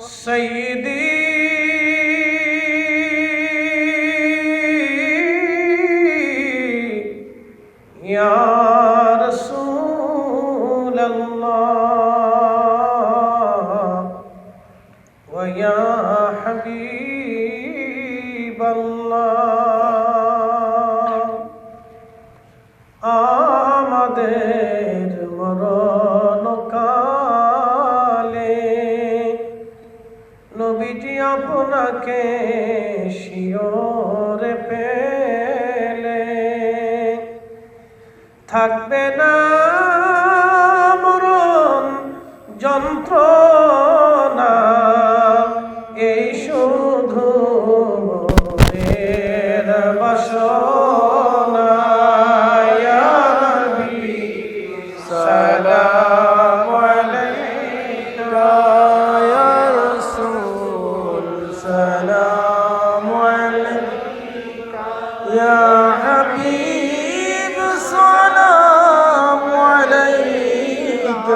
سیدی یا رسول اللہ و یا حبیب اللہ থাকবে না মরণ যন্ত্র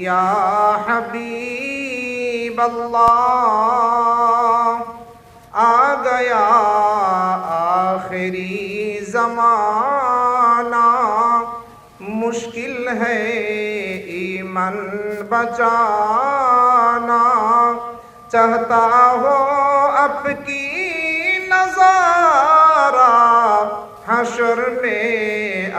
یا حبیب اللہ آ گیا آخری زمانہ مشکل ہے ایمن بچانا چاہتا ہو اب کی نظارہ حشر میں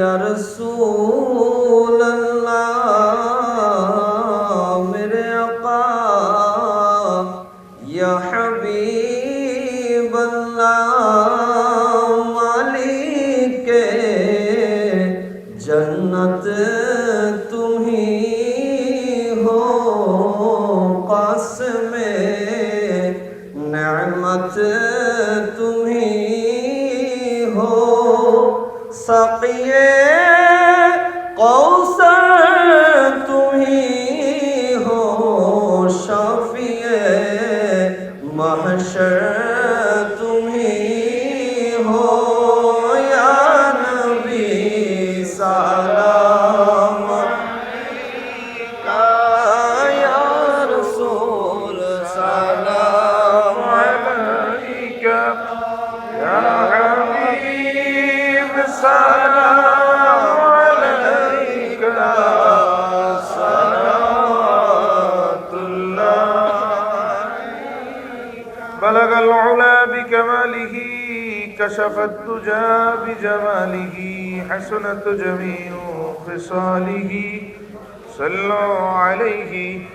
یا رسول اللہ میرے عقا یا حبیب اللہ مالک جنت تمہیں ہو قسم نعمت تمہیں ہو সপিয়ে العلا بكماله كشف الدجى بجماله حسنت جميع خصاله صلوا عليه